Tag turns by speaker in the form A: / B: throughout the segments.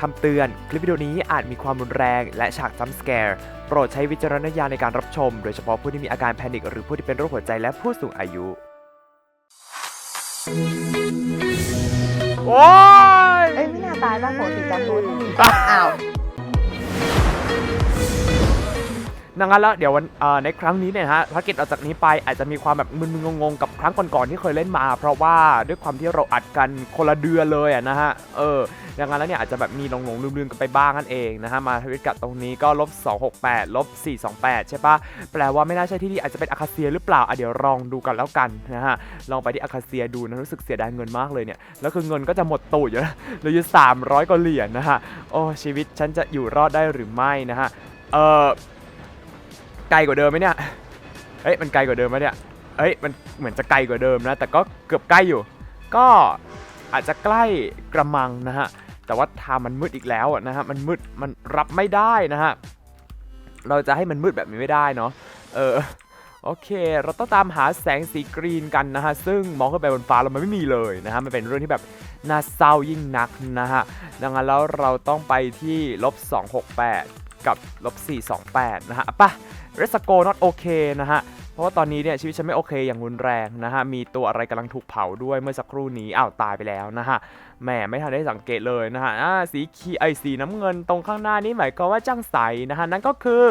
A: คำเตือน คลิปวิดีโอนี้อาจมีความรุนแรงและฉากจัมป์สแกร์โปรดใช้วิจารณญาณในการรับชม โดยเฉพาะผู้ที่มีอาการแพนิคหรือผู้ที่เป็นโรคหัวใจและผู้สูงอายุ โอ้ย
B: เอ้ยไม่น่าตายบ้างปกติจะพูดอ้าว
A: ดังนั้นแล้วเดี๋ยววันในครั้งนี้เนี่ยฮะภารกิจเราจากนี้ไปอาจจะมีความแบบมึนๆงงๆกับครั้งก่อนๆที่เคยเล่นมา เพราะว่าด้วยความที่เราอัดกันคนละเดือนเลยอะนะฮะเออดังนั้นแล้วเนี่ยอาจจะแบบมีหลงๆลืมๆกันไปบ้างนั่นเองนะฮะมาทวิตกัดตรงนี้ก็ลบ268ลบ428 ใช่ปะแปลว่าไม่น่าใช่ที่นี่อาจจะเป็นอาคาเซียหรือเปล่าอะเดี๋ยวลองดูกันแล้วกันนะฮะลองไปที่อาคาเซียดูนะรู้สึกเสียดายเงินมากเลยเนี่ยแล้วคือเงินก็จะหมดตูดอยู่นะเหลืออยู่300กว่าเหรียญนะฮะโอ้ชีวิตฉันจะอยู่รอดได้หรือไม่นะฮะเออ ไกลกว่าเดิมไหมเนี่ย เอ้ยมันไกลกว่าเดิมไหมเนี่ย เอ้ยมันเหมือนจะไกลกว่าเดิมนะ แต่ก็เกือบใกล้อยู่ ก็อาจจะใกล้กระมังนะฮะ แต่ว่าทางมันมืดอีกแล้วนะฮะ มันมืด มันรับไม่ได้นะฮะ เราจะให้มันมืดแบบนี้ไม่ได้เนาะ เออ โอเค เราต้องตามหาแสงสีกรีนกันนะฮะ ซึ่งมองขึ้นไปบนฟ้าเรามันไม่มีเลยนะฮะ มันเป็นเรื่องที่แบบน่าเศร้ายิ่งนักนะฮะ ดังนั้นแล้วเราต้องไปที่ลบ268 กับลบ428 นะฮะไป่ะ เรสโก not โอเคนะฮะเพราะว่าตอนนี้เนี่ยชีวิตฉันไม่โอเคอย่างรุนแรงนะฮะมีตัวอะไรกำลังถูกเผาด้วยเมื่อสักครู่นี้อ้าวตายไปแล้วนะฮะแหมไม่ทันได้สังเกตเลยนะฮะสีขีไอสีน้ำเงินตรงข้างหน้านี้หมายความว่าจังใสนะฮะนั่นก็คือ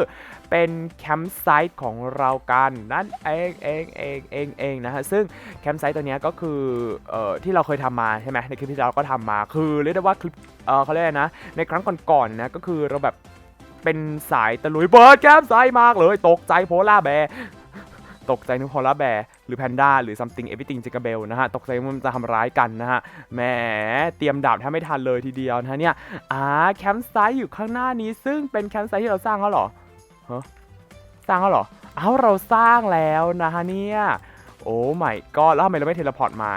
A: เป็นแคมป์ไซต์ของเรากันนั่นเองเองเองเองเองนะฮะซึ่งแคมป์ไซต์ตัวนี้ก็คือเอ่อที่เราเคยทำมาใช่ไหมในคลิปที่เราก็ทำมาคือเรียกได้ว่าคลิปเอ่อเขาเรียกนะในครั้งก่อนๆนะก็คือเราแบบ เป็นสายตะลุยเบิร์ดแคมป์ไซต์มากเลย ตกใจโพล่าแบร์ตกใจนึกโพล่าแบร์หรือแพนด้าหรือ something everything จิกาเบลนะฮะ ตกใจมันจะทำร้ายกันนะฮะแหมเตรียมดาบถ้าไม่ทันเลยทีเดียวนะเนี่ยอ่าแคมป์ไซต์อยู่ข้างหน้านี้ ซึ่งเป็นแคมป์ไซต์ที่เราสร้างแล้วเหรอฮะสร้างแล้วเหรอเอ้าเราสร้างแล้วนะฮะเนี่ยโอ้ไม่ก็แล้วทำไมเราไม่เทเลพอร์ตมา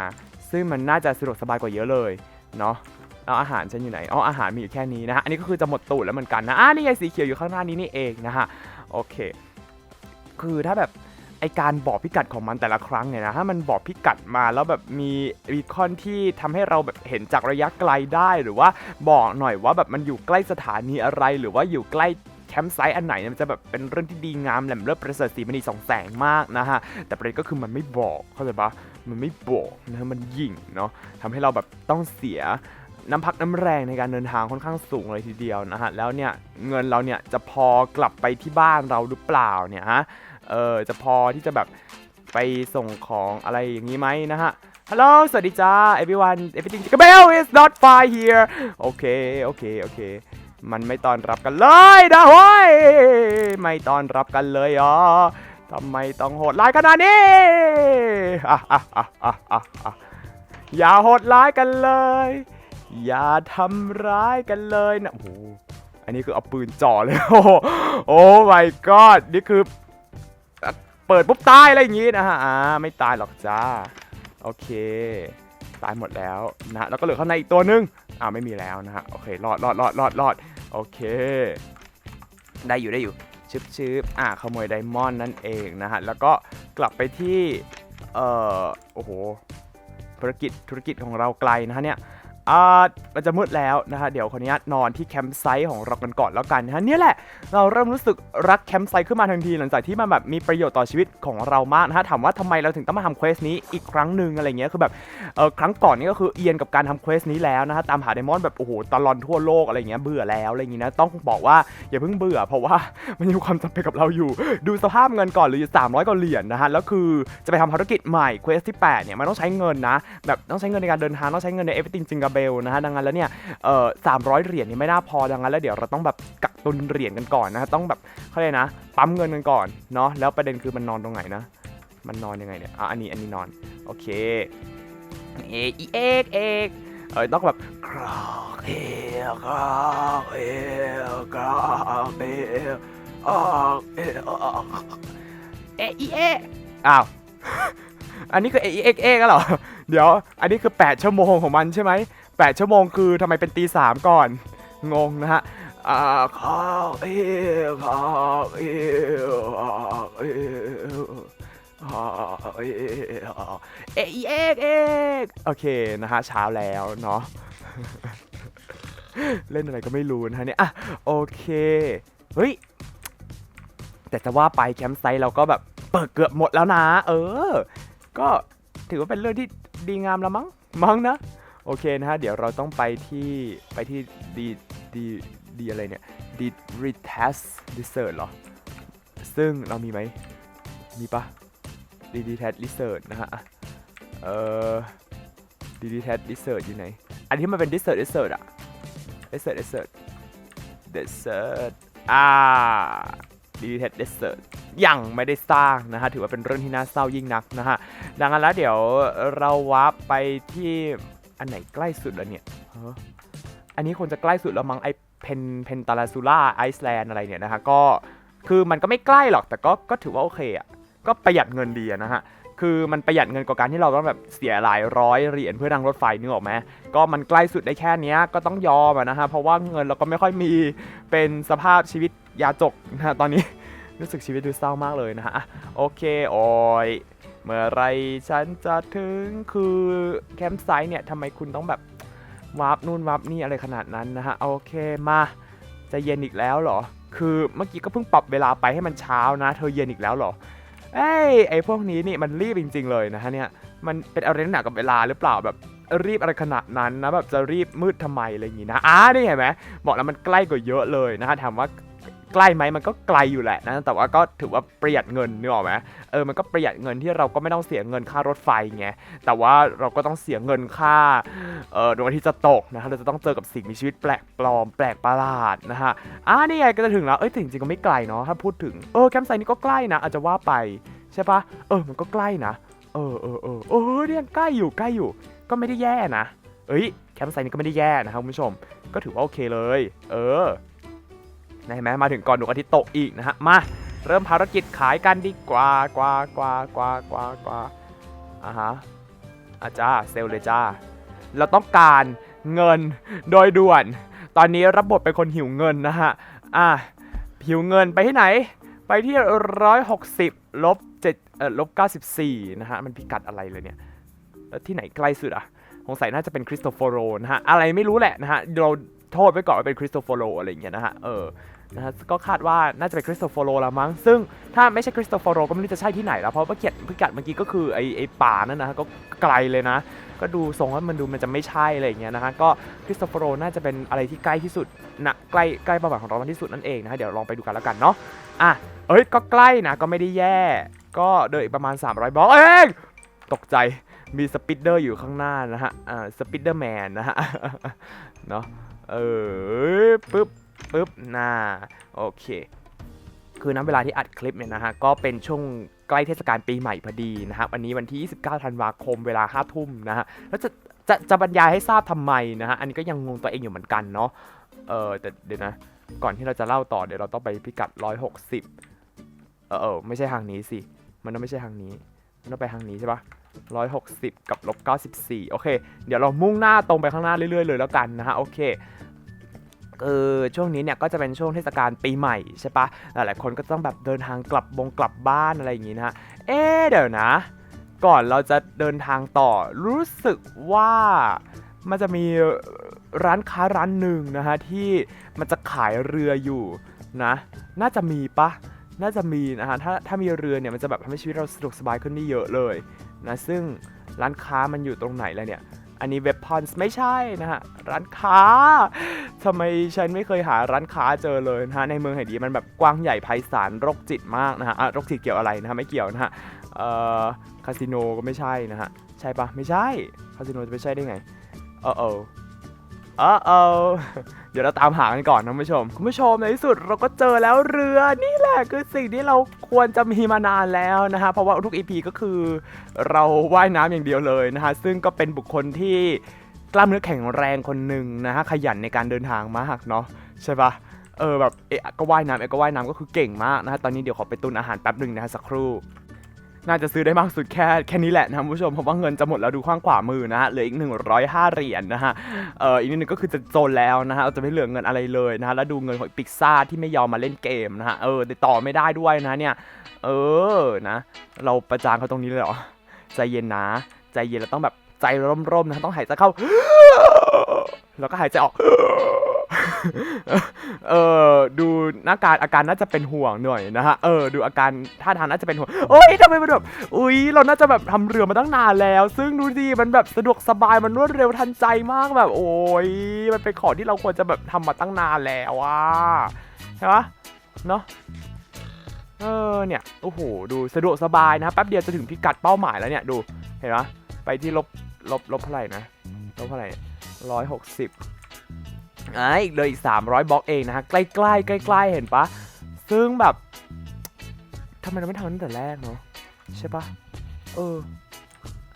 A: ซึ่งมันน่าจะสะดวกสบายกว่าเยอะเลยเนาะ แล้วอาหารฉันอยู่ไหนอ๋ออาหารมีอยู่แค่นี้นะฮะอันนี้ก็คือจะหมดตูดแล้วเหมือนกันนะอ่านี่ไงสีเขียวอยู่ข้างหน้านี้นี่เองนะฮะโอเค คือถ้าแบบไอการบอกพิกัดของมันแต่ละครั้งเนี่ยนะถ้ามันบอกพิกัดมาแล้วแบบมีบีคอนที่ทำให้เราแบบเห็นจากระยะไกลได้หรือว่าบอกหน่อยว่าแบบมันอยู่ใกล้สถานีอะไรหรือว่าอยู่ใกล้แคมป์ไซต์อันไหนมันจะแบบเป็นเรื่องที่ดีงามแหลมเลิศประเสริฐสีมณีสองแสงมากนะฮะแต่ประเด็นก็คือมันไม่บอกเข้าใจปะมันไม่บอกนะมันยิงเนาะทำให้เราแบบต้องเสีย น้ำพักน้ำแรงในการเดินทางค่อนข้างสูงเลยทีเดียวนะฮะแล้วเนี่ยเงินเราเนี่ยจะพอกลับไปที่บ้านเราหรือเปล่าเนี่ยฮะเออจะพอที่จะแบบไปส่งของอะไรอย่างนี้ไหมนะฮะฮัลโหลสวัสดีจ้า everyone everything the bell is not fine here โอเคโอเคโอเค มันไม่ต้อนรับกันเลยนะเฮ้ยไม่ต้อนรับกันเลยอ๋อทำไมต้องโหดร้ายขนาดนี้อะอะอะอะอะอะอย่าโหดร้ายกันเลย อย่าทำร้ายกันเลยนะ โอ้โห อันนี้คือเอาปืนจ่อเลย โอ้โหโอ้ my god นี่คือ เปิดปุ๊บตายอะไรอย่างงี้นะฮะ อ่า ไม่ตายหรอกจ้า โอเค ตายหมดแล้วนะ แล้วก็เหลือข้างในอีกตัวหนึง อ่าไม่มีแล้วนะฮะ โอเค รอดรอดรอดรอดรอด โอเค ได้อยู่ได้อยู่ชึบชึบอ่าขโมยไดมอนด์นั่นเองนะฮะ แล้วก็กลับไปที่ เอ่อ โอ้โห ธุรกิจธุรกิจของเราไกลนะฮะเนี่ย อ่ามันจะมืดแล้วนะฮะเดี๋ยวขออนุญาตนอนที่แคมป์ไซต์ของเรากันก่อนแล้วกันนะฮะเนี่ยแหละเราเริ่มรู้สึกรักแคมป์ไซต์ขึ้นมาทันที หลังจากที่มันแบบมีประโยชน์ต่อชีวิตของเรามากนะฮะถามว่าทำไมเราถึงต้องมาทำเควสนี้อีกครั้งหนึ่งอะไรเงี้ยคือแบบเออครั้งก่อนนี่ก็คือเอียนกับการทำเควสนี้แล้วนะฮะตามหาไดมอนด์แบบโอ้โหตลอนทั่วโลกอะไรเงี้ยเบื่อแล้วอะไรอย่างงี้นะต้องบอกว่าอย่าเพิ่งเบื่อ เพราะว่ามันมีความจำเป็นกับเราอยู่ ดูสภาพเงินก่อนเหรือ300กว่าเหรียญนะฮะแล้วคือจะไปทำภารกิจใหม่เควสที่แปดเนี่ยมันต้องใช้เงินนะแบบต้องใช้เงินในการเดินทางต้องใช้เงินใน everything jingle bell นะฮะดังนั้นแล้วเนี่ยเอ่อสามร้อยเหรียญนี่ไม่น่าพอดังนั้นแล้วเดี๋ยวเราต้องแบบกักตุนเหรียญกันก่อนนะฮะต้องแบบเขาเรียกนะปั๊มเงินกันก่อนเนาะแล้วประเด็นคือมันนอนตรงไหนนะ มันนอนยังไงเนี่ยอะอันนี้อันนี้นอนโอเคเอกอีเอกเอกเออต้องแบบกรอกเอกรอกเอกรอกเอกออกเอกออกเออีเออ้าว อันนี้คือเออีเอกเอกแล้วเหรอ เดี๋ยว อันนี้คือ 8 ชั่วโมงของมันใช่ไหม 8 ชั่วโมงคือทำไมเป็นตีสามก่อน งงนะฮะอาข้าวเอวข้าวเอวข้าวเอวข้าวเอวเอกเอกเอกโอเคนะฮะเช้าแล้วเนาะเล่นอะไรก็ไม่รู้นะฮะเนี่ยอะโอเค เฮ้ย แต่จะว่าไปแคมป์ไซต์เราก็แบบเปิดเกือบหมดแล้วนะ เออ ก็ถือว่าเป็นเรื่องที่ดีงามแล้วมั้ง มั้งนะ โอเคนะฮะ เดี๋ยวเราต้องไปที่ไปที่ดีดีดีอะไรเนี่ยดีรีเทสรีเสิร์เหรอ ซึ่งเรามีไหมมีปะดีดีเทสรีเสิร์นะฮะอะเออดีดีเทสรีเสิร์อยู่ไหน อันที่มันเป็นรีเสิร์ชรีเสิร์อะรีเสิร์ชรีเสิร์ชรีเสิร์อ่าดีดีเทสรีเสิร์ยังไม่ได้สร้างนะฮะ ถือว่าเป็นเรื่องที่น่าเศร้ายิ่งนักนะฮะ ดังนั้นแล้วเดี๋ยวเราวาร์ปไปที่ อันไหนใกล้สุดแล้วเนี่ยอันนี้ควรจะใกล้สุดแล้วมั้งไอเพนเพนตาลาซูล่าไอซ์แลนด์อะไรเนี่ยนะฮะก็คือมันก็ไม่ใกล้หรอกแต่ก็ก็ถือว่าโอเคอะก็ประหยัดเงินดีนะฮะคือมันประหยัดเงินกว่าการที่เราต้องแบบเสียหลายร้อยเหรียญเพื่อนั่งรถไฟนึกออกไหมก็มันใกล้สุดได้แค่นี้ก็ต้องยอมนะฮะเพราะว่าเงินเราก็ไม่ค่อยมีเป็นสภาพชีวิตยาจกนะะตอนนี้รู้สึกชีวิตดูเศร้ามากเลยนะฮะโอเคโอ้ย เมื่อไรฉันจะถึงคือแคมป์ไซต์เนี่ยทำไมคุณต้องแบบวาร์ปนู่นวาร์ปนี่อะไรขนาดนั้นนะฮะโอเคมาจะเย็นอีกแล้วเหรอ คือเมื่อกี้ก็เพิ่งปรับเวลาไปให้มันเช้านะ เธอเย็นอีกแล้วเหรอเอ้ยไอพวกนี้นี่มันรีบจริง ๆ เลยนะฮะเนี่ยมันเป็นอะไรหนักกับเวลาหรือเปล่าแบบรีบอะไรขนาดนั้นนะแบบจะรีบมืดทำไมอะไรอย่างงี้นะอ่านี่เห็นไหมบอกแล้วมันใกล้กว่าเยอะเลยนะฮะถามว่า ใกล้ไหมมันก็ไกลอยู่แหละนะแต่ว่าก็ถือว่าประหยัดเงินนึกออกไหมเออมันก็ประหยัดเงินที่เราก็ไม่ต้องเสียเงินค่ารถไฟไงแต่ว่าเราก็ต้องเสียเงินค่าเออดวงอาทิตย์จะตกนะฮะเราจะต้องเจอกับสิ่งมีชีวิตแปลกปลอมแปลกประหลาดนะฮะอ่านี่ไงก็จะถึงแล้วเอ้ยแต่จริงก็ไม่ไกลเนาะถ้าพูดถึงเออแคมป์ไซต์นี่ก็ใกล้นะอาจจะว่าไปใช่ปะเออมันก็ใกล้นะเออเออเออเออเนี่ยใกล้อยู่ใกล้อยู่ ก็ไม่ได้แย่นะเอ้ยแคมป์ไซต์นี่ก็ไม่ได้แย่นะครับคุณผู้ชม ก็ถือว่าโอเคเลย เออ นะเห็นไหมมาถึงก่อนดวงอาทิตย์ตกอีกนะฮะมาเริ่มภารกิจขายกันดีกว่ากว่ากว่ากว่ากว่ากว่าอ่าฮะอาจ้าเซลเลยจ้า เราต้องการเงินโดยด่วน ตอนนี้รับบทเป็นคนหิวเงินนะฮะอะหิวเงินไปที่ไหน ไปที่160ลบ7เอ่อลบ94นะฮะมันพิกัดอะไรเลยเนี่ยแล้วที่ไหนใกล้สุดอะสงสัยน่าจะเป็นคริสโตโฟโรนะฮะอะไรไม่รู้แหละนะฮะเรา โทษไว้ก่อนว่าเป็นคริสโตโฟโรอะไรอย่างเงี้ยนะฮะ เออ นะฮะ ก็คาดว่าน่าจะเป็นคริสโตโฟโรละมั้ง ซึ่งถ้าไม่ใช่คริสโตโฟโรก็ไม่รู้จะใช่ที่ไหนแล้ว เพราะว่าเขียนพิกัดเมื่อกี้ก็คือไอไอป่านั่นนะฮะ ก็ไกลเลยนะ ก็ดูทรงว่ามันดูมันจะไม่ใช่อะไรอย่างเงี้ยนะฮะ ก็คริสโตโฟโรน่าจะเป็นอะไรที่ใกล้ที่สุดนะใกล้ใกล้ป้าหมายของเรามากที่สุดนั่นเองนะฮะ เดี๋ยวลองไปดูกันแล้วกันเนาะ อะ เอ้ย ก็ใกล้นะ ก็ไม่ได้แย่ ก็เดินอีกประมาณ 300บล็อกเองตกใจ มีสปิดเดอร์อยู่ข้างหน้านะฮะ อ่า สปิดเดอร์แมนนะฮะ เนาะ เออปึ๊บปึ๊บน่าโอเค คือน้ำเวลาที่อัดคลิปเนี่ยนะฮะ ก็เป็นช่วงใกล้เทศกาลปีใหม่พอดีนะครับวันนี้วันที่ 29 ธันวาคมเวลา 5 ทุ่มนะฮะ แล้วจะจะจะบรรยายให้ทราบทำไมนะฮะ อันนี้ก็ยังงงตัวเองอยู่เหมือนกันเนาะ เออแต่เดี๋ยวนะ ก่อนที่เราจะเล่าต่อเดี๋ยวเราต้องไปพิกัด 160 เออเออไม่ใช่ทางนี้สิ มันต้องไม่ใช่ทางนี้ มันต้องไปทางนี้ใช่ปะ 160 กับลบ94 โอเค เดี๋ยวเรามุ่งหน้าตรงไปข้างหน้าเรื่อยๆ เลยแล้วกันนะฮะ โอเคเออช่วงนี้เนี่ยก็จะเป็นช่วงเทศกาลปีใหม่ใช่ปะหลายๆคนก็ต้องแบบเดินทางกลับบงกลับบ้านอะไรอย่างงี้นะฮะ เอ๊เดี๋ยวนะ ก่อนเราจะเดินทางต่อรู้สึกว่ามันจะมีร้านค้าร้านหนึ่งนะฮะที่มันจะขายเรืออยู่นะ น่าจะมีปะน่าจะมีนะฮะถ้าถ้ามีเรือเนี่ยมันจะแบบทำให้ชีวิตเราสะดวกสบายขึ้นได้เยอะเลย นะซึ่งร้านค้ามันอยู่ตรงไหนแล้วเนี่ย อันนี้เว็บพอนส์ไม่ใช่นะฮะ ร้านค้าทำไมฉันไม่เคยหาร้านค้าเจอเลยนะฮะ ในเมืองแห่งนี้มันแบบกว้างใหญ่ไพศาลโรคจิตมากนะฮะโรคจิตเกี่ยวอะไรนะฮะ ไม่เกี่ยวนะฮะเอ่อคาสิโนก็ไม่ใช่นะฮะ ใช่ปะไม่ใช่ คาสิโนจะไม่ใช่ได้ไง เออเออ ออเออเดี๋ยวเราตามหากันก่อนนะคุณผู้ชม คุณผู้ชมในที่สุดเราก็เจอแล้วเรือนี่แหละคือสิ่งที่เราควรจะมีมานานแล้วนะฮะเพราะว่าทุก EP ก็คือ เราว่ายน้ำอย่างเดียวเลยนะฮะซึ่งก็เป็นบุคคลที่กล้ามเนื้อแข็งแรงคนหนึ่งนะฮะขยันในการเดินทางมากเนาะใช่ปะเออแบบเอะก็ว่ายน้ำเอะก็ว่ายน้ำก็คือเก่งมากนะฮะตอนนี้เดี๋ยวขอไปตุนอาหารแป๊บหนึ่งนะฮะสักครู่ น่าจะซื้อได้มากสุดแค่แค่นี้แหละนะคุณผู้ชมเพราะว่าเงินจะหมดแล้วดูข้างขวามือนะฮะเหลืออีก 105 เหรียญนะฮะเอออีกนิดนึงก็คือจะโจนแล้วนะฮะเราจะไม่เหลือเงินอะไรเลยนะฮะแล้วดูเงินของปิกซ่าที่ไม่ยอมมาเล่นเกมนะฮะเออติดต่อไม่ได้ด้วยนะเนี่ยเออนะ เราประจานเขาตรงนี้เลยเหรอใจเย็นนะ ใจเย็นเราต้องแบบใจร่มๆนะต้องหายใจเข้า แล้วก็หายใจออก หน้าการอาการน่าจะเป็นห่วงหน่อยนะฮะ เออ ดูอาการท่าทางน่าจะเป็นห่วง โอ๊ยทำไมมันแบบ อุ๊ยเราน่าจะแบบทำเรือมาตั้งนานแล้ว ซึ่งดูดิมันแบบสะดวกสบายมันรวดเร็วทันใจมากแบบ โอ๊ยมันเป็นของที่เราควรจะแบบทำมาตั้งนานแล้วอะใช่ปะเนาะเออเนี่ยโอ้โหดูสะดวกสบายนะแป๊บเดียวจะถึงพิกัดเป้าหมายแล้วเนี่ยดูเห็นปะไปที่ลบลบลบเท่าไหร่นะลบเท่าไหร่ร้อยหกสิบ อ่าอีกเลยอีก 300 บล็อกเองนะฮะ ใกล้ใกล้ใกล้ใกล้ๆเห็นปะ ซึ่งแบบทำไมเราไม่ทำตั้งแต่แรกเนาะใช่ปะเออ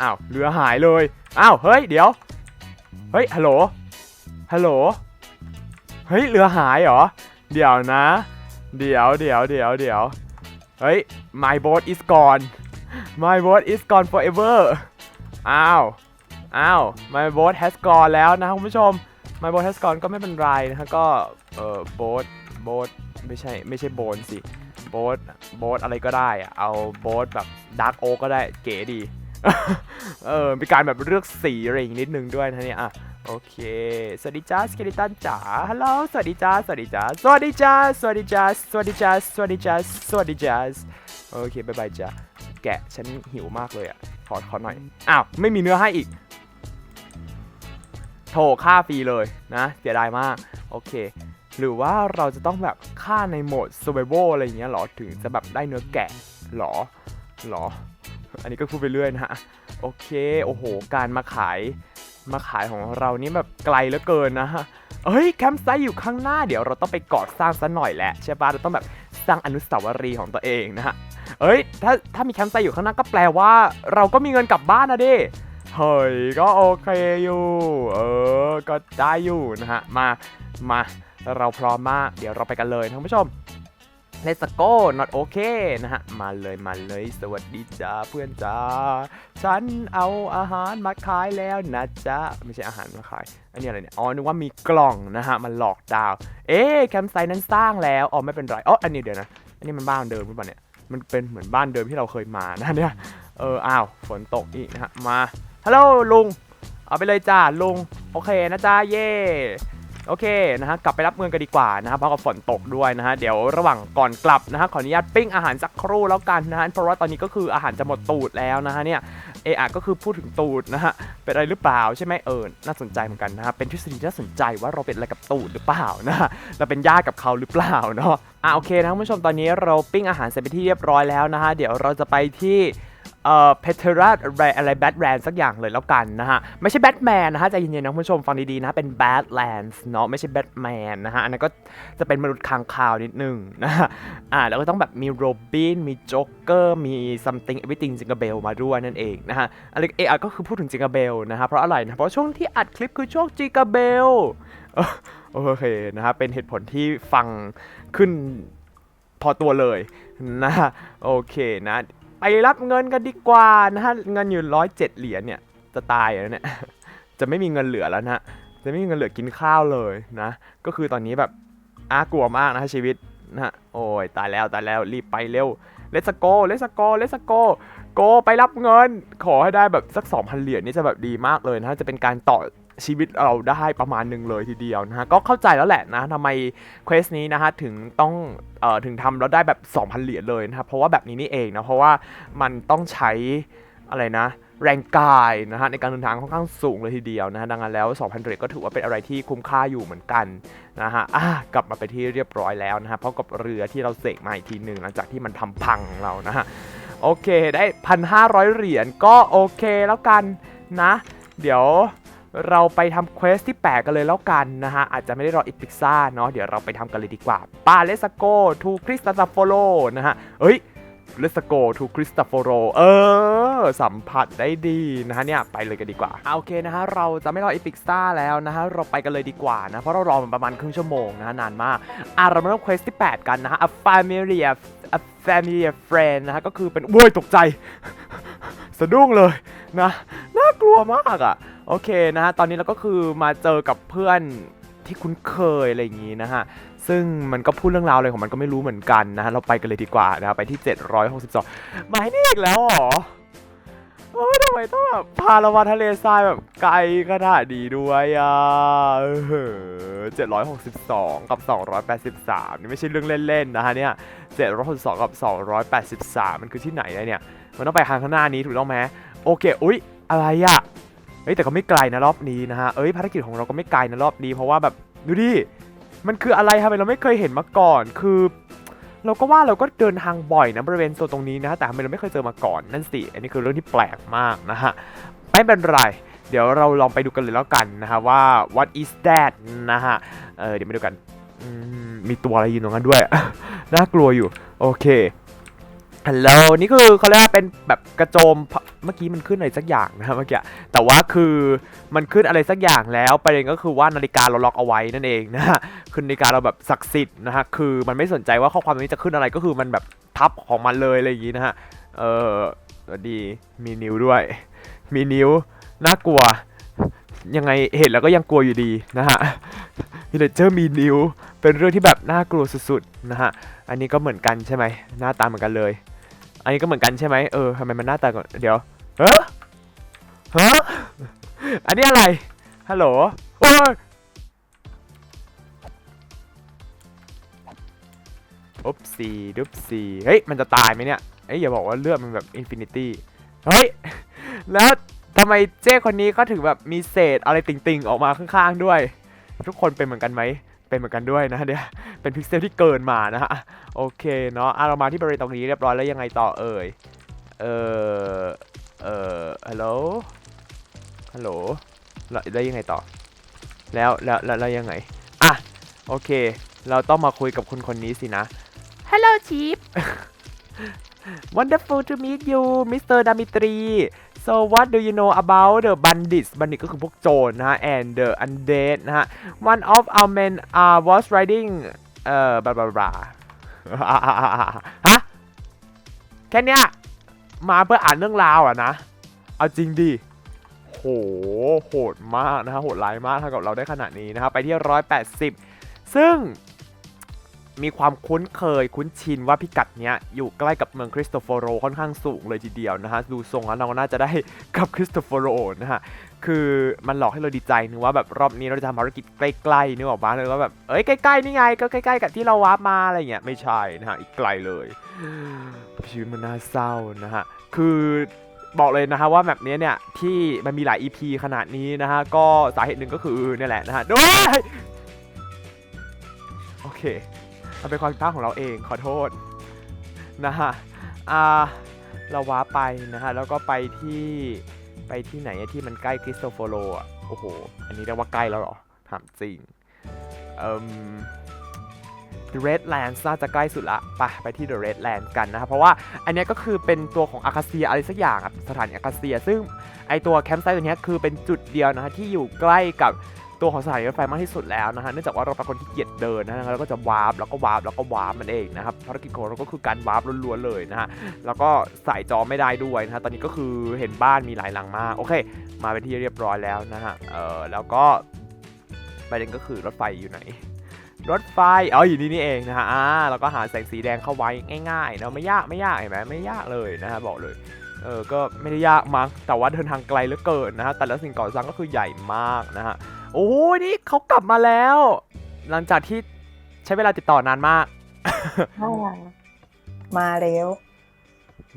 A: อ้าวเรือหายเลย อ้าว เฮ้ย เดี๋ยว เฮ้ย ฮัลโหล ฮัลโหล เฮ้ย เรือหายเหรอ เดี๋ยวนะ เดี๋ยวเดี๋ยวเดี๋ยวเดี๋ยวเฮ้ย my boat is gone my boat is gone forever อ้าว อ้าว my boat has gone แล้วนะคุณผู้ชม my boat has gone ก็ไม่เป็นไรนะฮะก็เอ่อ boat boat ไม่ใช่ไม่ใช่โบนสิโบ๊ทโบ๊ทอะไรก็ได้อะเอาโบ๊ทแบบดาร์กโอก็ได้เก๋ดี เออมีการแบบเลือกสีอะไรอย่างนิดนึงด้วยนะเนี่ยอะโอเค สวัสดีจ้าสเกลิตันจ๋า ฮัลโหล สวัสดีจ้า สวัสดีจ้า สวัสดีจ้า สวัสดีจ้า สวัสดีจ้า สวัสดีจ้า สวัสดีจ้า โอเคบายบายจ้า แกะฉันหิวมากเลยอะ ขอขอหน่อย อ้าว ไม่มีเนื้อให้อีก โถค่าฟรีเลยนะเสียดายมาก โอเค หรือว่าเราจะต้องแบบฆ่าในโหมด survival อะไรอย่างเงี้ยเหรอถึงจะแบบได้เนื้อแกะเหรอเหรอ อันนี้ก็พูดไปเรื่อยนะฮะโอเค โอ้โห การมาขายมาขายของเรานี่แบบไกลเหลือเกินนะฮะเฮ้ยแคมป์ไซต์อยู่ข้างหน้าเดี๋ยวเราต้องไปก่อสร้างซะหน่อยแหละใช่ปะเราต้องแบบสร้างอนุสาวรีย์ของตัวเองนะฮะเอ้ยถ้าถ้ามีแคมป์ไซต์อยู่ข้างหน้าก็แปลว่า เราก็มีเงินกลับบ้านนะดิ เฮ้ยก็โอเคอยู่ เออ ก็ได้อยู่นะฮะ มา มา เราพร้อมมาก เดี๋ยวเราไปกันเลยท่านผู้ชม Let's go not okay นะฮะ มาเลยมาเลย สวัสดีจ้าเพื่อนจ้า ฉันเอาอาหารมาขายแล้วนะจ๊ะ ไม่ใช่อาหารมาขาย อันนี้อะไรเนี่ย อ๋อ นึกว่ามีกล่องนะฮะ มันหลอกดาว เอ๊ะแคมป์ไซต์นั้นสร้างแล้ว อ๋อ ไม่เป็นไร อ๋อ อันนี้เดี๋ยวนะ อันนี้มันบ้านเดิมหรือเปล่าเนี่ย มันเป็นเหมือนบ้านเดิมที่เราเคยมานะเนี่ย เออ อ้าว ฝนตกอีกนะฮะ มา ฮัลโหลลุง เอาไปเลยจ้าลุง โอเคนะจ้าเย่โอเคนะฮะกลับไปรับเงินกันดีกว่านะฮะเพราะกับฝนตกด้วยนะฮะเดี๋ยวระหว่างก่อนกลับนะฮะขออนุญาตปิ้งอาหารสักครู่แล้วกันนะฮะเพราะว่าตอนนี้ก็คืออาหารจะหมดตูดแล้วนะฮะเนี่ยเออะก็คือพูดถึงตูดนะฮะเป็นอะไรหรือเปล่าใช่ไหมเออน่าสนใจเหมือนกันนะฮะเป็นทฤษฎีที่น่าสนใจว่าเราเป็นอะไรกับตูดหรือเปล่านะฮะเราเป็นญาติกับเขาหรือเปล่าเนาะอะโอเคนะคุณผู้ชมตอนนี้เราปิ้งอาหารเสร็จไปที่เรียบร้อยแล้วนะฮะเดี๋ยวเราจะไปที่ เอ่อเพเทรัสอะไรอะไรแบทแลนด์สักอย่างเลยแล้วกันนะฮะ ไม่ใช่แบทแมนนะฮะใจเย็นๆนะคุณผู้ชมฟังดีๆนะเป็นแบทแลนด์เนาะไม่ใช่แบทแมนนะฮะ อันนั้นก็จะเป็นมนุษย์คางคาวนิดนึงนะฮะอ่าแล้วก็ต้องแบบมีโรบินมีโจ๊กเกอร์มี something everything จิงเกอร์เบลมาด้วยนั่นเองนะฮะอะไรเออก็คือพูดถึงจิงเกอร์เบลนะฮะเพราะอะไรนะเพราะช่วงที่อัดคลิปคือช่วงจิงเกอร์เบลโอเคนะฮะเป็นเหตุผลที่ฟังขึ้นพอตัวเลยนะฮะโอเคนะ ไปรับเงินกันดีกว่านะฮะเงินอยู่ร้อยเจ็ดเหรียญเนี่ยจะตายแล้วเนี่ยจะไม่มีเงินเหลือแล้วนะฮะจะไม่มีเงินเหลือกินข้าวเลยนะ ก็คือตอนนี้แบบอากลัวมากนะฮะชีวิตนะฮะโอ้ยตายแล้วตายแล้วรีบไปเร็วเลสโกเลสโกเลสโกโกไปรับเงิน ขอให้ได้แบบสัก 2,000 เหรียญนี่จะแบบดีมากเลยนะฮะจะเป็นการต่อ ชีวิตเราได้ประมาณหนึ่งเลยทีเดียวนะฮะก็เข้าใจแล้วแหละนะทำไมเควสนี้นะฮะถึงต้องเอ่อถึงทำแล้วได้แบบ 2,000 เหรียญเลยนะครับเพราะว่าแบบนี้นี่เองนะเพราะว่ามันต้องใช้อะไรนะแรงกายนะฮะในการเดินทางค่อนข้างสูงเลยทีเดียวนะฮะดังนั้นแล้ว 2,000 เหรียญก็ถือว่าเป็นอะไรที่คุ้มค่าอยู่เหมือนกันนะฮะอะกลับมาไปที่เรียบร้อยแล้วนะฮะเพราะกับเรือที่เราเสกมาอีกทีหนึ่งหลังจากที่มันทำพังของเรานะฮะโอเคได้พันห้าร้อยเหรียญก็โอเคแล้วกันนะ เดี๋ยว เราไปทำเควสที่8กันเลยแล้วกันนะฮะ อาจจะไม่ได้รออีพิกซ่าเนาะเดี๋ยวเราไปทำกันเลยดีกว่าปาเลสโกทูคริสตาโฟโลนะฮะเฮ้ยเลสโกทูคริสตาโฟโรเออ สัมผัสได้ดีนะฮะเนี่ย ไปเลยกันดีกว่าโอเคนะฮะ เราจะไม่รออีพิกซ่าแล้วนะฮะ เราไปกันเลยดีกว่านะ เพราะเรารอมันประมาณครึ่งชั่วโมงนะฮะ นานมาก อะ เรามาเริ่มเควสที่ 8 กันนะฮะ a familiar a familiar friend นะฮะ ก็คือเป็นโว้ยตกใจ สะดุ้งเลยนะ น่ากลัวมากอะ่ะ โอเคนะฮะตอนนี้เราก็คือมาเจอกับเพื่อนที่คุ้นเคยอะไรอย่างงี้นะฮะ ซึ่งมันก็พูดเรื่องราวอะไรของมันก็ไม่รู้เหมือนกันนะฮะ เราไปกันเลยดีกว่านะครับไปที่ 762 หมายนี่อีกแล้วเหรอโอ้ทำไมต้องแบบพาเรามาทะเลทรายแบบไกลขนาดนี้ด้วยอะเออ762กับ283นี่ไม่ใช่เรื่องเล่นๆนะฮะเนี่ย762กับ283มันคือที่ไหนอะเนี่ย มันต้องไปทางข้างหน้านี้ถูกต้องไหมโอเค อุ๊ย อะไรอะ เฮ้ยแต่ก็ไม่ไกลนะรอบนี้นะฮะ เอ้ยภารกิจของเราก็ไม่ไกลนะรอบนี้เพราะว่าแบบดูดิ มันคืออะไรทำไมเราไม่เคยเห็นมาก่อน คือ เราก็ว่าเราก็เดินทางบ่อยนะบริเวณโซนตรงนี้นะแต่ทำไมเราไม่เคยเจอมาก่อนนั่นสิ อันนี้คือเรื่องที่แปลกมากนะฮะ ไม่เป็นไร เดี๋ยวเราลองไปดูกันเลยแล้วกันนะฮะว่า what is that นะฮะ เออเดี๋ยวมาดูกันมมีตัวอะไรอยู่ตรงนั้นด้วย น่ากลัวอยู่ โอเค ฮัลโหลนี่คือเขาเรียกว่าเป็นแบบกระโจมเมื่อกี้มันขึ้นอะไรสักอย่างนะครับเมื่อกี้แต่ว่าคือมันขึ้นอะไรสักอย่างแล้วประเด็นก็คือว่านาฬิกาเราล็อกเอาไว้นั่นเองนะฮะคือนาฬิกาเราแบบศักดิ์สิทธิ์นะฮะคือมันไม่สนใจว่าข้อความนี้จะขึ้นอะไรก็คือมันแบบทับของมันเลยอะไรอย่างงี้นะฮะเออสวัสดีมีนิ้วด้วย มีนิ้วน่ากลัว ยังไงเห็นแล้วก็ยังกลัวอยู่ดีนะฮะวิเลเจอร์มีนิ้วเป็นเรื่องที่แบบน่ากลัวสุดๆนะฮะอันนี้ก็เหมือนกันใช่ไหมหน้าตาเหมือนกันเลย อันนี้ก็เหมือนกันใช่ไหมเออทำไมมันหน้าตาก่อนเดี๋ยวเฮ้ฮะอันนี้อะไรฮัลโหลโอ้ยอุ๊บซีดุบซีเฮ้ยมันจะตายไหมเนี่ยเอ้ยอย่าบอกว่าเลือดมันแบบอินฟินิตี้เฮ้ยแล้วทำไมเจ้คนนี้ก็ถึงแบบมีเศษอะไรติ่งๆ ออกมาข้างๆด้วย ทุกคนเป็นเหมือนกันไหม เป็นเหมือนกันด้วยนะเดี๋ยวเป็นพิกเซลที่เกินมานะฮะโอเคเนาะอะเรามาที่บริเวณตรงนี้เรียบร้อยแล้วยังไงต่อเอ่ยเออเออฮัลโหลฮัลโหลแล้วแล้วยังไงต่อแล้วแล้วแล้วแล้วยังไงอะโอเค เราต้องมาคุยกับคนคนนี้สินะ Hello Chief Wonderful to meet you Mr. Dimitri So what do you know about the bandits bandit ก็คือพวกโจรนะฮะ and the undead นะฮะ One of our men uh, was riding เอ่อบลาบลาบลาฮะแค่เนี้ยมาเพื่ออ่านเรื่องราวอะนะ เอาจริงดิโหโหดมากนะฮะโหดร้ายมากถ้ากับเราได้ขนาดนี้นะครับไปที่ 180 ซึ่ง มีความคุ้นเคยคุ้นชินว่าพิกัดเนี้ยอยู่ใกล้กับเมืองคริสโตโฟโรค่อนข้างสูงเลยทีเดียวนะฮะดูทรงแล้วเราน่าจะได้กับคริสโตโฟโรนะฮะคือมันหลอกให้เราดีใจนึกว่าแบบรอบนี้เราจะทำภารกิจใกล้ๆนึกออกมาเลยว่าแบบเอ้ยใกล้ๆนี่ไงก็ใกล้ๆกับที่เราวาร์ปมาอะไรเงี้ยไม่ใช่นะฮะอีกไกลเลยชีวิตมันน่าเศร้านะฮะคือบอกเลยนะฮะว่าแบบนี้เนี่ยที่มันมีหลาย EP ขนาดนี้นะฮะก็สาเหตุหนึ่งก็คือเนี่ยแหละนะฮะด้ยโอเค มันเป็นความผิดพลาดของเราเองขอโทษนะฮะอ่าเราว้าไปนะฮะแล้วก็ไปที่ไปที่ไหนที่มันใกล้คริสโตโฟโลอะโอ้โห อันนี้เรียกว่าใกล้แล้วเหรอถามจริงเอ่ม The Redlands น่าจะใกล้สุดละไปไปที่ The Redlands กันนะครับ เพราะว่าอันนี้ก็คือเป็นตัวของอาคาเซียอะไรสักอย่างสถานอาคาเซีย ซึ่งไอตัวแคมป์ไซต์ตัวนี้คือเป็นจุดเดียวนะฮะที่อยู่ใกล้กับ ตัวของสถานีรถไฟมากที่สุดแล้วนะฮะเนื่องจากว่าเราเป็นคนที่เกียจเดินนะฮะแล้วก็จะวาร์ปแล้วก็วาร์ปแล้วก็วาร์ปมันเองนะครับภารกิจของเราก็คือการวาร์ปล้วนๆเลยนะฮะแล้วก็ใส่จอไม่ได้ด้วยนะฮะตอนนี้ก็คือเห็นบ้านมีหลายหลังมากโอเค มาเป็นที่เรียบร้อยแล้วนะฮะเออแล้วก็ประเด็นก็คือรถไฟอยู่ไหนรถไฟอ๋ออยู่นี่นี่เองนะฮะอ่าแล้วก็หาแสงสีแดงเข้าไว้ง่ายๆเนาะไม่ยากไม่ยากเห็นไหมไม่ยากเลยนะฮะบอกเลยเออก็ไม่ได้ยากมั้งแต่ว่าเดินทางไกลเหลือเกินนะฮะแต่ละสิ่งก่อสร้างก็คือใหญ่มากนะฮะ โอ้ยนี่เขากลับมาแล้ว หลังจากที่ใช้เวลาติดต่อนานมาก
B: มาแล้ว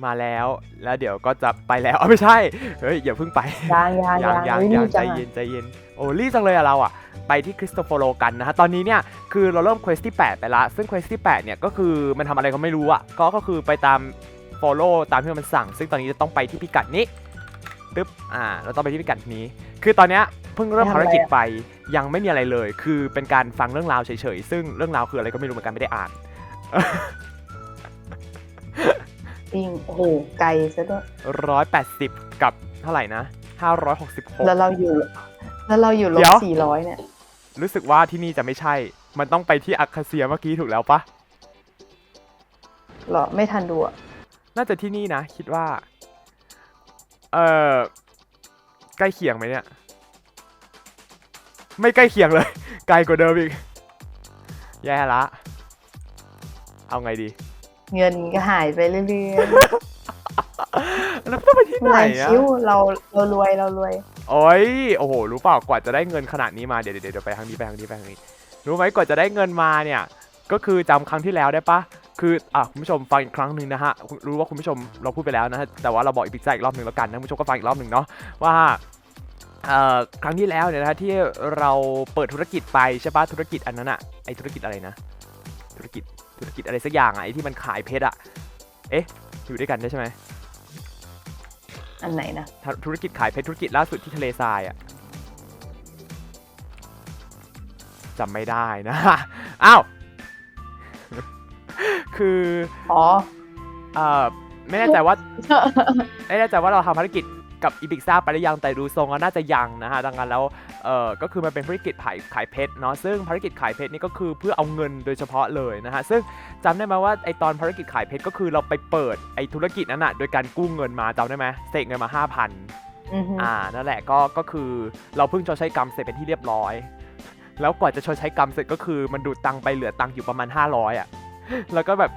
A: มาแล้ว แล้วเดี๋ยวก็จะไปแล้วอ๋อไม่ใช่ เฮ้ยอย่าเพิ่งไป
B: ยางยาง
A: ยัง
B: ยาง
A: ยัง
B: อุ๊
A: ยัง
B: รีบ
A: ใจ
B: งอะ
A: เย็นใจเย็น โอ้รีบจังเลยอะเราอะไปที่คริสโตโฟโลกันนะฮะ ตอนนี้เนี่ยคือเราเริ่มเควสที่ 8 ไปละ ซึ่งเควสที่ 8 เนี่ยก็คือมันทำอะไรก็ไม่รู้อะก็ก็คือไปตาม follow ตามที่มันสั่ง ซึ่งตอนนี้จะต้องไปที่พิกัดนี้ ปึ๊บ อ่า เราต้องไปที่พิกัดนี้ คือตอนเนี้ย เพิ่งเริ่มภารกิจไปยังไม่มีอะไรเลย คือเป็นการฟังเรื่องราวเฉยๆ ซึ่งเรื่องราวคืออะไรก็ไม่รู้เหมือนกันไม่ได้อ่าน
B: จริงโอ้โหไกลซะด้วย
A: 180กับเท่าไหร่นะ566
B: แล้วเราอยู่ แล้วเราอยู่ล
A: เดี๋
B: บ
A: ยว
B: สี่ร้อยเนี่ย
A: รู้สึกว่าที่นี่จะไม่ใช่ มันต้องไปที่อาคาเซียเมื่อกี้ถูกแล้วปะ
B: เหรอ ไม่ทันดูอะ
A: น่าจะที่นี่นะ คิดว่า เออใกล้เคียงไหมเนี่ย ไม่ใกล้เคียงเลย ไกลกว่าเดิมอีก แย่ละ เอาไงดี
B: เงินก็หายไปเรื่อย
A: แล้วต้องไปที่ที่
B: ไม่
A: ไหน
B: เป็นไร
A: อะ
B: ชิวเราเรารวยเรารวย
A: โอ้ยโอ้โห รู้เปล่ากว่าจะได้เงินขนาดนี้มา เดี๋ยวเดี๋ยวเดี๋ยวไปทางนี้ไปทางนี้ไปทางนี้ รู้ไหมกว่าจะได้เงินมาเนี่ย ก็คือจำครั้งที่แล้วได้ปะ คือ อะ คุณผู้ชมฟังอีกครั้งหนึ่งนะฮะ รู้ว่าคุณผู้ชมเราพูดไปแล้วนะฮะ แต่ว่าเราบอกอีกพิกซ่าอีกรอบหนึ่งแล้วกันนะคุณผู้ชมก็ฟังอีกรอบหนึ่งเนาะ ว่าเอ่อ ครั้งที่แล้วเนี่ยนะฮะที่เราเปิดธุรกิจไปใช่ปะธุรกิจอันนั้นอะไอธุรกิจอะไรนะ ธุรกิจธุรกิจอะไรสักอย่างอะไอที่มันขายเพชรอะเอ๊ะอยู่ด้วยกันได้ใช่ไหม
B: อันไหนนะ
A: ธุรกิจขายเพชรธุรกิจล่าสุดที่ทะเลทรายอะจำไม่ได้นะอ้าวคือ
B: อ๋อ
A: เอ่อไม่แน่ใจว่าไม่แน่ใจว่าเราทำภารกิจ กับอีพิกซ่าไปหรือยังแต่ดูทรงแล้วน่าจะยังนะฮะดังนั้นแล้วเอ่อก็คือมันเป็นภารกิจขายขายเพชรเนาะซึ่งภารกิจขายเพชรนี่ก็คือเพื่อเอาเงินโดยเฉพาะเลยนะฮะซึ่งจำได้ไหมว่าไอตอนภารกิจขายเพชรก็คือเราไปเปิดไอธุรกิจนั้นอะโดยการกู้เงินมาจำได้ไหมเสกเงินมา 5,000
B: อือฮึ
A: อ่านั่นแหละก็ก็คือเราเพิ่งชดใช้กรรมเสร็จเป็นที่เรียบร้อย แล้วกว่าจะชดใช้กรรมเสร็จก็คือมันดูดตังค์ไปเหลือตังค์อยู่ประมาณ 500อะแล้วก็แบบ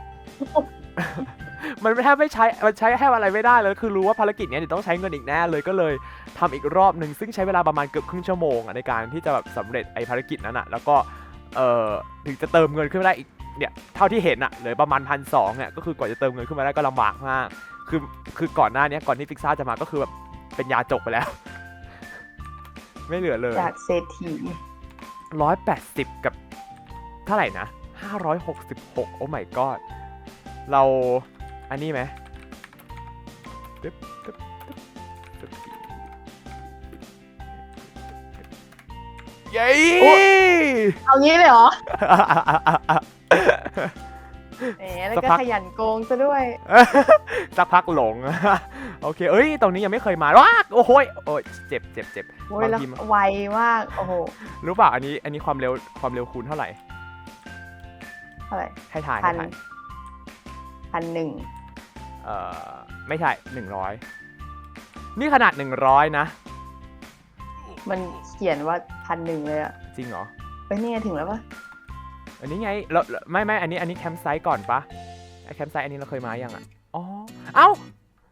A: มันแทบไม่ใช้ มันใช้แทบอะไรไม่ได้เลย คือรู้ว่าภารกิจเนี้ยเดี๋ยวต้องใช้เงินอีกแน่เลยก็เลยทำอีกรอบหนึ่งซึ่งใช้เวลาประมาณเกือบครึ่งชั่วโมงอะในการที่จะแบบสำเร็จไอ้ภารกิจนั้นอะแล้วก็เอ่อถึงจะเติมเงินขึ้นมาได้อีกเนี่ยเท่าที่เห็นอะเหลือประมาณพันสองเนี่ยก็คือกว่าจะเติมเงินขึ้นมาได้ก็ลำบากมาก คือคือก่อนหน้าเนี้ยก่อนที่ฟิกซ่าจะมาก็คือแบบเป็นยาจกไปแล้ว ไม่เหลือเลย
B: จากเศรษฐี
A: ร้อยแปดสิบกับเท่าไหร่นะห้าร้อยหกสิบหกโอ้ my god เราอันนี้ไหมตึ๊บตึ๊บตึ๊บตึ๊บเย้
B: โอ้เอางี้เลยเหรอแหมแล้ว
A: สัก
B: ก็
A: พัก
B: ขยันโกงซะด้วย
A: สักพักหลง โอเค เอ้ย ตรงนี้ยังไม่เคยมาว้าโอ้โหยโอ้ยเจ็บเจ็บเจ็บ
B: โอ้ยแล้ว
A: บางทีมัน
B: ไวมาก โอ้โห
A: รู้ป่ะอันนี้ อันนี้ความเร็ว ความเร็วคูณเท่าไหร่
B: เท่าไหร่
A: ให้ถ่าย
B: พั
A: ให้
B: น
A: ถ่าย
B: พันหนึ่ง
A: เอ่อไม่ใช่หนึ่งร้อยนี่ขนาดหนึ่งร้อยนะ
B: มันเขียนว่าพันหนึ่งเลยอะ
A: จริงเหรอ
B: ไปนี่ไงถึงแล้วปะ
A: อันนี้ไงเราเราไม่ไม่อันนี้อันนี้แคมป์ไซต์ก่อนปะไอแคมป์ไซต์อันนี้เราเคยมายังอะอ๋อเอ้า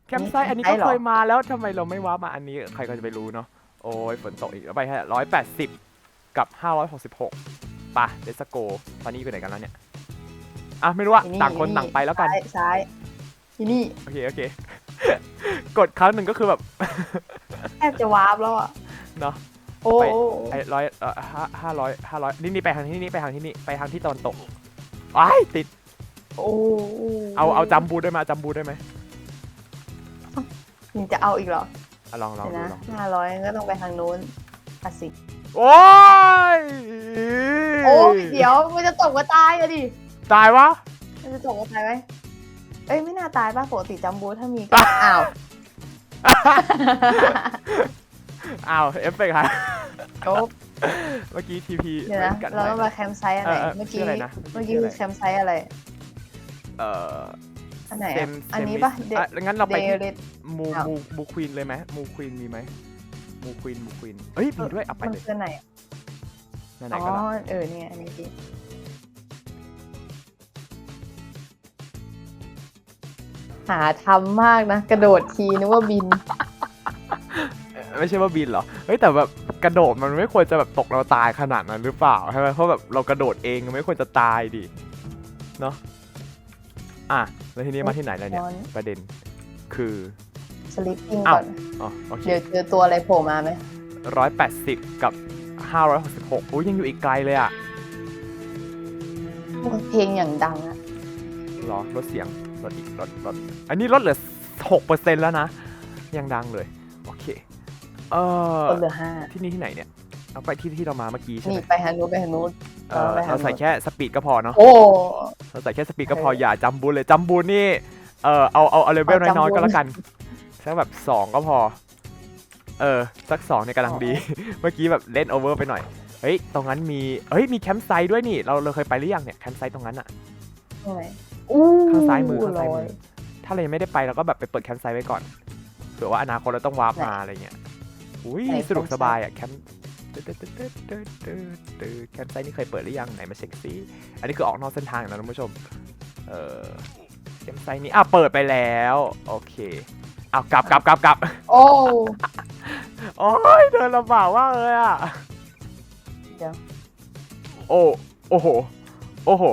A: แคมป์ไซต์อันนี้ก็เคยมาแล้วทำไมเราไม่ว้ามาอันนี้ใครก็จะไปรู้เนาะโอ้ยฝนตกอีกแล้วไปแค่ร้อยแปดสิบกับห้าร้อยหกสิบหกป่ะเดสโกตอนนี้อยู่ไหนกันแล้วเนี่ย อะไม่รู้ว่า
B: ที่
A: ต่างคนต่างไปแล้วกัน
B: ซ้ายซ้ายที่นี่
A: โอเคโอเค กดครั้งหนึ่งก็คือแบบ
B: แทบจะวาร์ปแล้วอะ
A: เนาะ
B: โอ้
A: ไป
B: โอ้
A: ไอ้ร้อยเอ่อห้าห้าร้อยห้าร้อยนี่นี่ไปทางที่นี่ไปทางที่นี่ไปทางที่ตะวันตกว้ายติด
B: โอ้
A: เอาเอาจัมบูได้ไหมจัมบูได้ไหม
B: ยังจะเอาอีกเหรอ
A: อะลองลอง
B: เดี๋ยว
A: ดู
B: นะ
A: ลองดู
B: ห้าร้อยก็ต้องไปทางนู้นอะสิ
A: โอ้ย
B: โอ้ยเดี๋ยวมันจะตกมาตายอะดิ
A: ตายวะ
B: มันจะตกมาตายไหมเอ้ยไม่น่าตายป่ะปกติจัมโบ้ถ้ามีก็อ้าว
A: อ้าวเอฟเฟกต์ฮะ
B: จบ
A: เมื่อกี้ทีพี
B: เดี๋ยวนะ
A: กัน
B: เราต้องมาแคมป์ไซต์อะไร
A: เออเออ
B: เมื่อ
A: ชื่
B: กี้
A: ออะไรนะ
B: เมื่อกี้คือแคมป์ไซต์อะไร
A: เอ่อ
B: อันไหน
A: เซ
B: อะ
A: ม
B: อันนี้ป่ะเด
A: อะงั้นเราไป
B: เด
A: ที่
B: เรด
A: มู
B: อ้าว
A: มูมูควีนเลยไหมมูควีนมีไหมมูควีนมูควีนเฮ้ยมีด้วยเอาไป
B: มัน
A: เลย
B: คือไหน
A: ไหน
B: อ๋อ
A: ๆก็ได้
B: เออเนี่ยอันนี้ดี หาทำมากนะ กระโดดทีนึกว่าบิน
A: ไม่ใช่ว่าบินเหรอ เฮ้ยแต่แบบกระโดดมันไม่ควรจะแบบตกเราตายขนาดนั้นหรือเปล่าใช่ไหมเพราะแบบเรากระโดดเองไม่ควรจะตายดิ เนาะอะแล้วทีนี้มาที่ไหนแล้วเนี่ย
B: นอน
A: ประเด็นคือ
B: สลิปปิ้ง
A: อ้าว
B: ก่อน
A: อ๋อโอเค
B: เดี๋ยวเจอตัวอะไรโผล่มาไหม
A: ร้อยแปดสิบกับห้าร้อยหกสิบหกอุ้ยยังอยู่อีกไกลเลยอะ
B: เพลงอย่างดังอะ
A: เหรอลดเสียง ลดอีกลดลดอันนี้ลดเหลือหกเปอร์เซ็นต์แล้วนะ ยังดังเลย โอเค เออ
B: คนเหลือห้า
A: ที่นี่ที่ไหนเนี่ยเอาไปที่ที่เรามาเมื่อกี้ใช่ไห
B: นี่
A: ม
B: ไปทางนู้นไปทางนู้น
A: เออ
B: ไปหา
A: เราใส่
B: หมด
A: แค่สปีดก็พอเนาะ
B: โอ้
A: เราใส่แค่สปีดก็พอ
B: เออ
A: อ
B: อย่า
A: จัมบูเลยจัมบูนี่เออเอาเอาเอาเลเวล
B: เอาจัม
A: น้อยๆ
B: บู
A: ก็แล้วกันสักแบบสองก็พอ เออสักสองเนี่ยกำลังดี เมื่อกี้แบบเล่นโอเวอร์ไปหน่อยเฮ้ยตรงนั้นมีเฮ้ยมีแคมป์ไซต์ด้วยนี่ เราเราเคยไปหรือยังเนี่ยแคมป์ไซต์ตรงนั้นอะ
B: ตรงไหนอู้
A: ข้างซ้ายมือข้างซ้ายมื
B: ล
A: อถ้าเรายังไม่ได้ไปเราก็แบบไปเปิดแคมป์ไซต์ไว้ก่อนเผื่อว่าอนาคตเราต้องวาร์ปมาอะไรเงี้ยอุ้ย
B: ไหน
A: สะดวก
B: แคมป์ไซต์
A: สบายอะแคมป์ตึ๊ดตึ๊ดตึ๊ดตึ๊ดตึ๊ดตึ๊ดตึ๊ดแคมป์ไซต์นี่เคยเปิดหรือยังไหนมาเช็คซิอันนี้คือออกนอกเส้นทางนะท่านผู้ชม เออแคมป์ไซต์นี้อะเปิดไปแล้วโอเคเอากลับกลับกลับกลับ
B: โอ้
A: โอ้ยเดินลำบากมากเลยอะ
B: เดี๋ยว
A: โอ้โอ้โหโอ้โห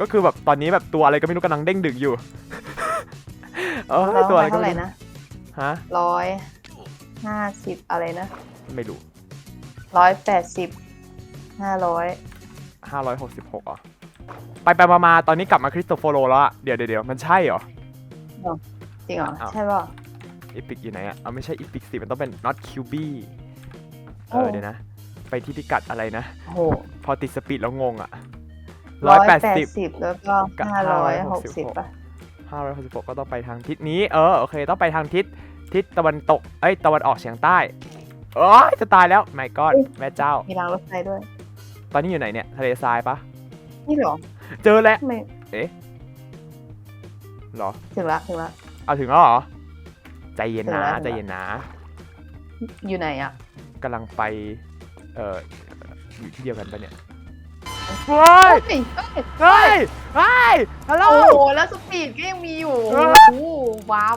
A: ก็คือแบบตอนนี้แบบตัวอะไรก็ไม่รู้กำลังเด้งดึกอยู่ เออ
B: เรา
A: ตัวอะไร
B: ไป
A: ก็
B: เท่าไห
A: ไม่
B: ร่
A: รู้
B: นะ
A: ฮะ
B: ร้อยห้าสิบอะไรนะ
A: ไม่รู้
B: ร้อยแปดสิบห้าร้อย
A: ห้าร้อยหกสิบหกอะไปไปมามาตอนนี้กลับมาคริสโตโฟโรแล้วอะเดี๋ยวเดี๋ยวเดี๋ยวมันใช่เหรอ
B: จริงเหรอ
A: อ้าว
B: ใช่ป่ะ
A: อีพิกอยู่ไหนอะเอาไม่ใช่อีพิกสิมันต้องเป็น not QB เอ
B: โอ้
A: อเดี๋ยวนะ ไปที่พิกัดอะไรนะ
B: โอ้โห
A: พอติดสปีดแล้วงงอะ
B: ร้
A: ร้
B: อ
A: อยย
B: แป
A: แป
B: ด
A: ดสิบ
B: สิบแล้วก็
A: กับ
B: ห้าร้อยหกสิบ
A: 566
B: ป่ะ
A: ห้าร้อยหกสิบหกก็ต้องไปทางทิศนี้ เออ โอเค ต้องไปทางทิศ ทิศตะวันตก เอ้ย ตะวันออกเฉียงใต้โอ้ยจะตายแล้วไม่กอดแม่เจ้า
B: มีรางรถไฟด้วย
A: ตอนนี้อยู่ไหนเนี่ย ทะเลทรายปะ
B: นี่เหรอ
A: เจอแล้ว
B: ทำไม
A: เหรอ
B: ถึงละ ถึงละ
A: เอาถึงแล้วเหรอ ใจเย็นนะ
B: ถึงแล้ว
A: ใจเย็นนะ
B: อยู่ไหนอะ
A: กำลังไป เอ่อ อยู่ที่เดียวกันปะเนี่ย เฮ้ย
B: เฮ้ย เฮ้ย
A: เฮ้ย เฮ้ย ฮัลโหล
B: โอ้โห แล้วสปีดก็ยังมีอยู่
A: เอ
B: โอ้
A: อ
B: โหว้าว